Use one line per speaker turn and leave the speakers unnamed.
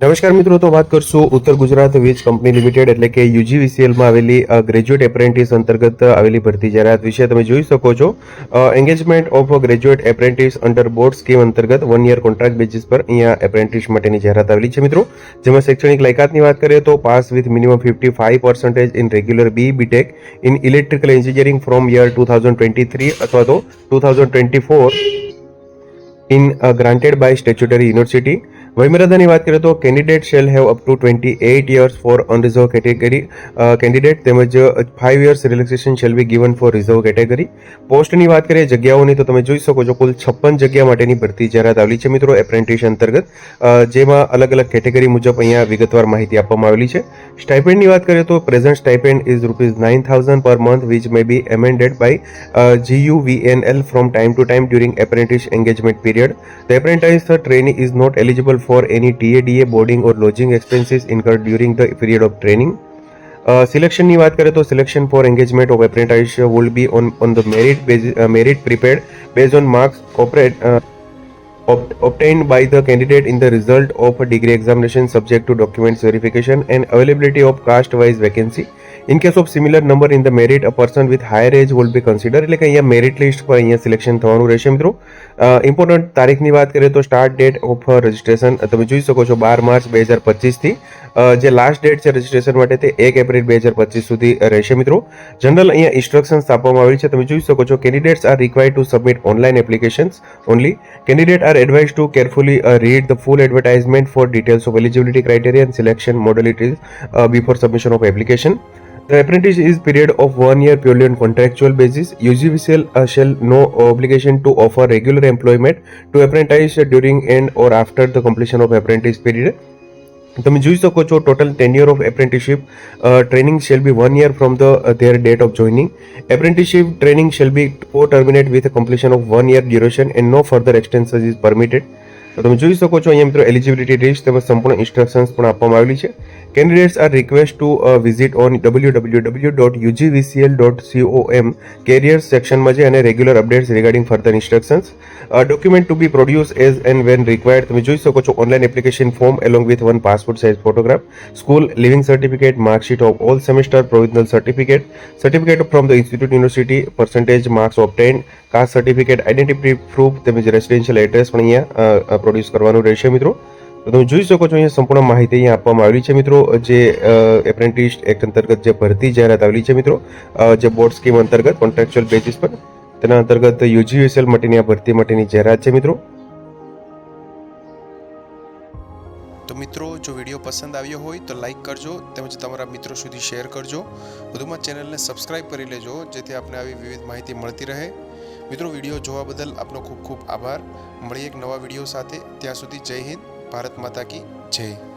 નમસ્કાર મિત્રો, તો વાત કરશું ઉત્તર ગુજરાત વીજ કંપની લિમિટેડ એટલે કે યુજીવીસીએલમાં આવેલી ગ્રેજ્યુએટ એપ્રેન્ટિસ અંતર્ગત આવેલી ભરતી જાહેરાત વિશે તમે જોઈ શકો છો. Engagement of graduate apprentice under board scheme અંતર્ગત વન યર કોન્ટ્રાક્ટ બેસિસ પર અહીંયા એપ્રેન્ટિસ માટેની જાહેરાત આવેલી છે મિત્રો. જેમાં શૈક્ષણિક લાયકાતની વાત કરીએ તો pass with minimum fifty five percentage in regular B BTech in electrical engineering from year two thousand twenty three અથવા તો two thousand twenty four in granted by statutory university વયમર્યાદાની વાત કરીએ તો candidate shall have up to twenty eight years for unreserve category. Candidate તેમજ five years relaxation shall be given for reserve category. પોસ્ટની વાત કરીએ જગ્યાઓની તો તમે જોઈ શકો છો કુલ છપ્પન જગ્યા માટેની ભરતી જાહેરાત આવેલી છે મિત્રો એપ્રેન્ટિસ અંતર્ગત. જેમાં અલગ અલગ કેટેગરી મુજબ અહીંયા વિગતવાર માહિતી આપવામાં આવેલી છે. સ્ટાઇપેન્ડની વાત કરીએ તો present stipend is rupees nine thousand per month, which may be amended by GUVNL from time time time during apprentice engagement period. The the trainee is not eligible for any T A D A boarding और lodging expenses incur during the selection की बात करें तो selection for engagement of apprentice will be on on the merit merit prepare based on marks obtain by the candidate in the result of degree examination subject to documents verification and availability of caste wise vacancy in case of similar number in the merit a person with higher age will be consider એટલે કે અહીંયા merit list પર અહીંયા selection થવાનું રહેશે, મિત્રો. Important તારીખની વાત કરીએ તો સ્ટાર્ટ ડેટ ઓફ રજિસ્ટ્રેશન તમે જોઈ શકો છો બાર માર્ચ બે હજાર પચીસથી. જે લાસ્ટ ડેટ છે રજિસ્ટ્રેશન માટે તે એક એપ્રિલ બે હજાર પચીસ સુધી રહેશે, મિત્રો. જનરલ અહીંયા ઇન્સ્ટ્રક્શન્સ આપવામાં આવી છે. તમે જોઈ શકો છો candidates are required to submit online applications only candidate are advise to carefully read the full advertisement for details of eligibility criteria and selection modalities before submission of application. The apprentice is period of one year purely on contractual basis. UGVCL uh, shall no obligation to offer regular employment to apprentice during and or after the completion of apprentice period. તમે જોઈ શકો છો total tenure of apprenticeship training shall be one year from the their date of joining apprenticeship training shall be કો terminate with completion of one year duration and no further extension is permitted તો તમે જોઈ શકો છો અહીંયા મિત્રો eligibility risk તેમજ સંપૂર્ણ ઇન્સ્ટ્રક્શન્સ પણ આપવામાં આવેલી છે candidates are request to visit on W W W dot UGVCL dot COM careers સેક્શનમાં છે અને regular updates regarding further instructions document to be produce as and when required તમે જોઈ શકો છો online application form along with one passport size photograph school living certificate marksheet of all semester provisional certificate certificate from the institute university percentage marks ઓપ્ટેન caste certificate identity proof તેમજ residential address પણ અહીંયા produce કરવાનું રહેશે મિત્રો. તો તમે જોઈ શકો છો, અહીંયા સંપૂર્ણ માહિતી અહીંયા આપવામાં આવેલી છે મિત્રો. જે એપ્રેન્ટિસ એક્ટ અંતર્ગત જે ભરતી જાહેરાત આવેલી છે મિત્રો જે બોર્ડ સ્કીમ અંતર્ગત કોન્ટ્રાક્ચ્યુઅલ બેસિસ પર, તેના અંતર્ગત યુજીયુએસએલ માટેની આ ભરતી માટેની જાહેરાત છે મિત્રો.
તો મિત્રો, જો વીડિયો પસંદ આવ્યો હોય તો લાઈક કરજો, તેમજ તમારા મિત્રો સુધી શેર કરજો. વધુમાં ચેનલને સબસ્ક્રાઇબ કરી લેજો, જેથી આપણે આવી વિવિધ માહિતી મળતી રહે. મિત્રો, વીડિયો જોવા બદલ આપનો ખૂબ ખૂબ આભાર. મળીએ એક નવા વીડિયો સાથે. ત્યાં સુધી જય હિન્દ. ભારત માતા કી જય.